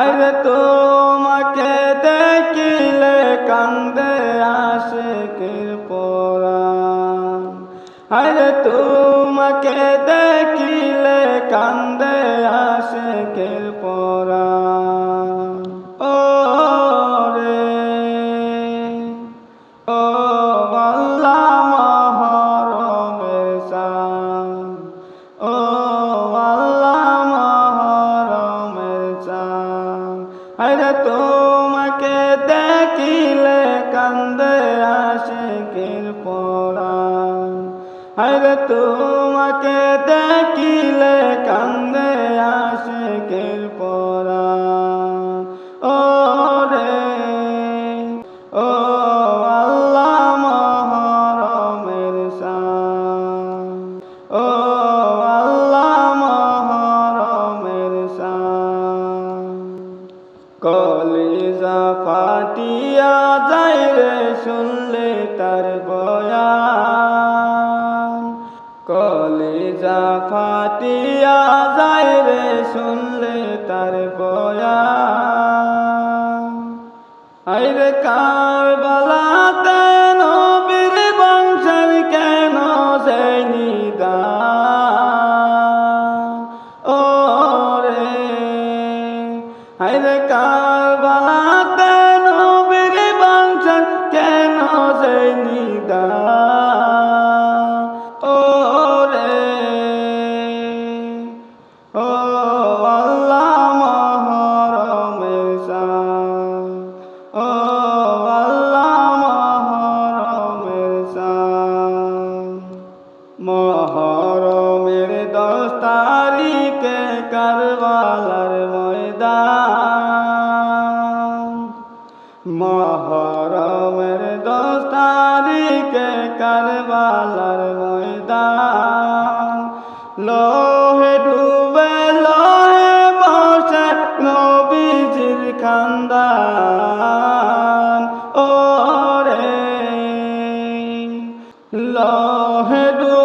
আরে তোমাকে দেখিলে কান্দে আশিকের পরাণ। আরে তোমাকে দেখিলে কান্দে আশিকের পরাণ। তোমাকে দেখিলে কান্দে আশিকের পরাণ ও রে ও আল্লাহ মহরমের ও আল্লাহ মহরমের শান কলিজা ফাটিয়া যায় রে শুনলে তার বয়ান কলিজা ফাটিয়া যায় রে শুনলে তার কারবালার ময়দান। মহরমের দশ তারিখে কারবালার ময়দান। লোহে ডুবে, লোহে বসে নবীজির খানদান। ও রে লোহে ডুবে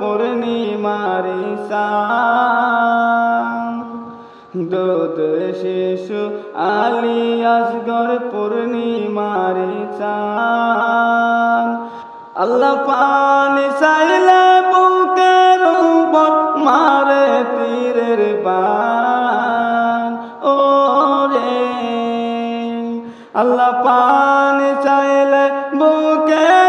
পূর্ণিমারি দুধের শিশু আলী আসগর পূর্ণিমারি আল্লাহ পানি চাইলে বুকের উপর মারে তীরের বান। ও রে আল্লাহ পানি চাইলে বুকের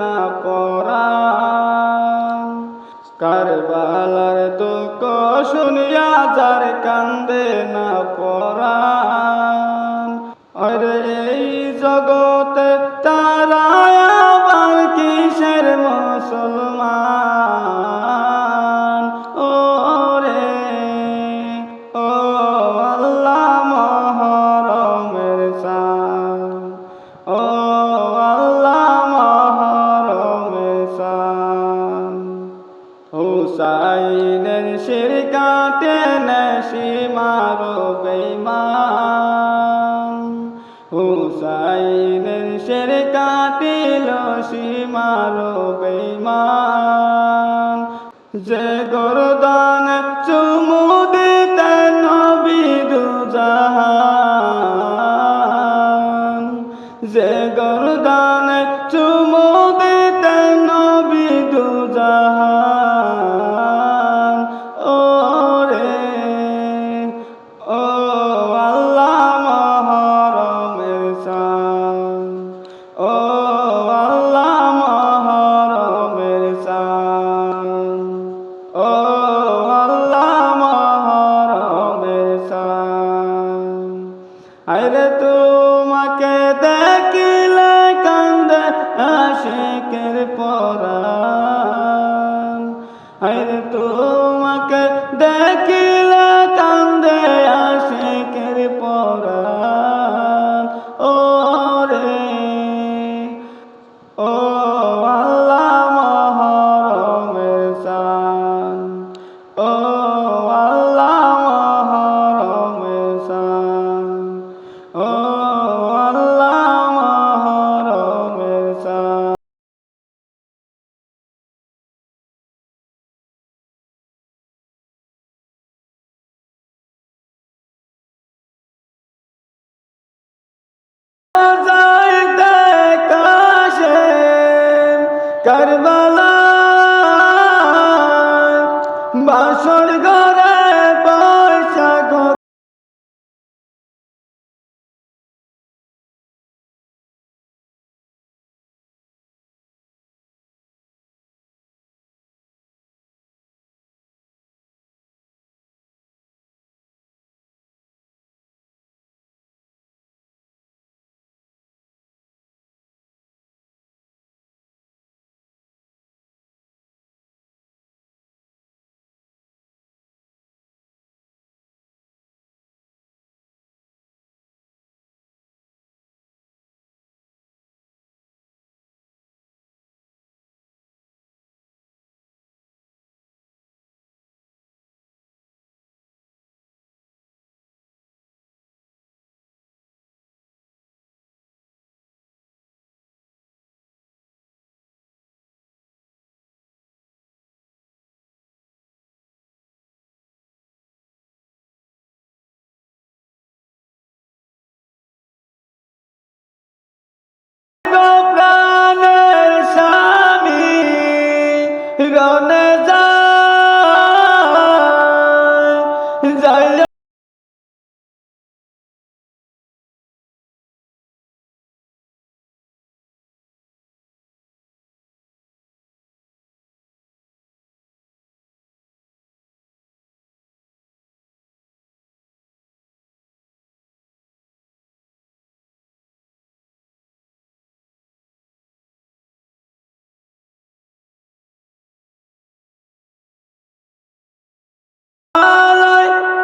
না পড়া কারবালার দুঃখ শুনিয়া যার কান্দে না পড়া Uh, কারবালা বাসর গা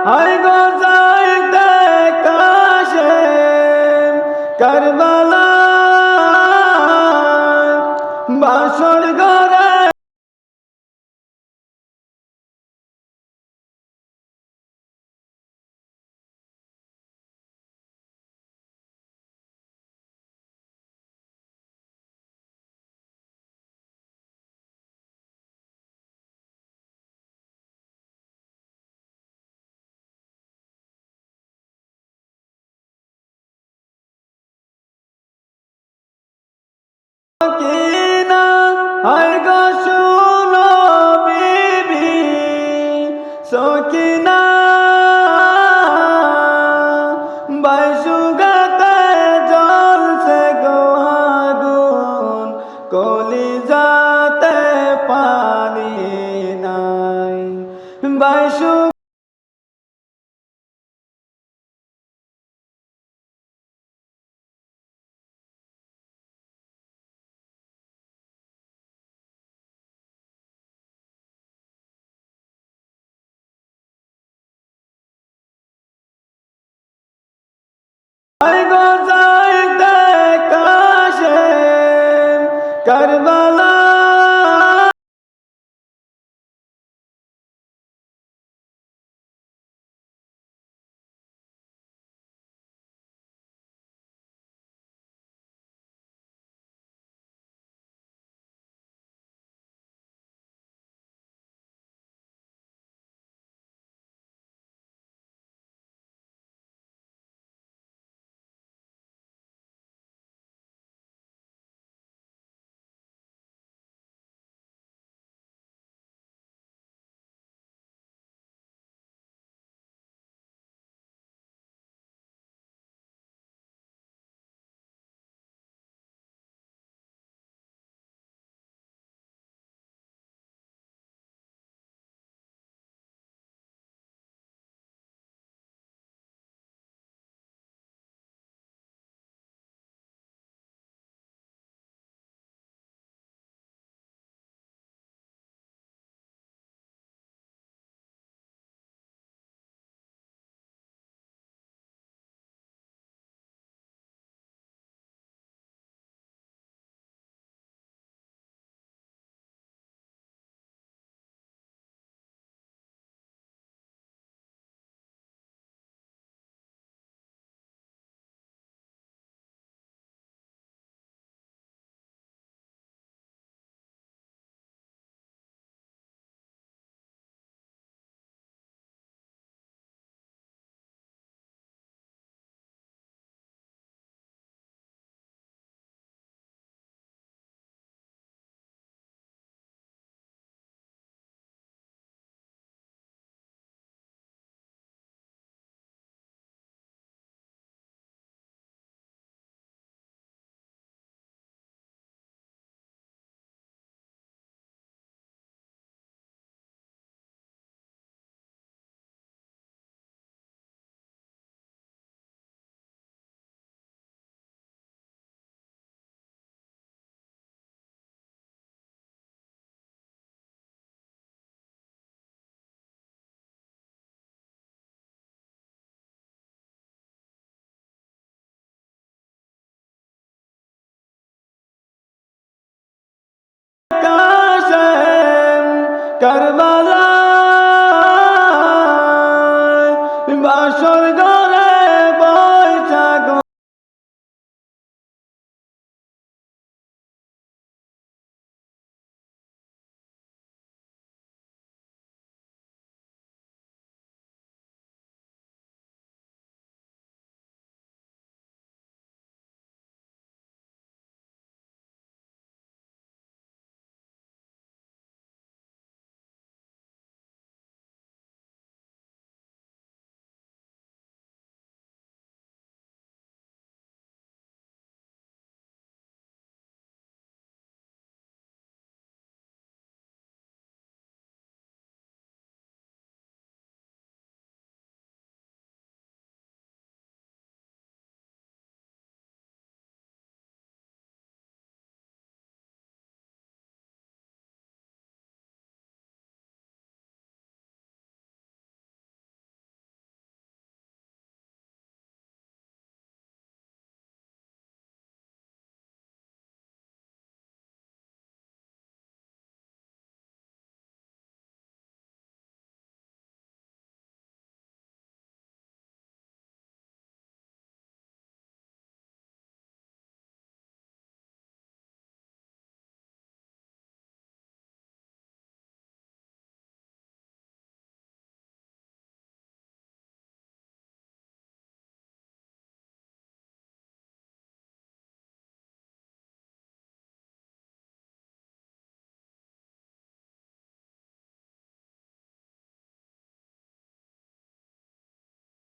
হাই গো যাইতে কাশে করবা না আরে কারবালা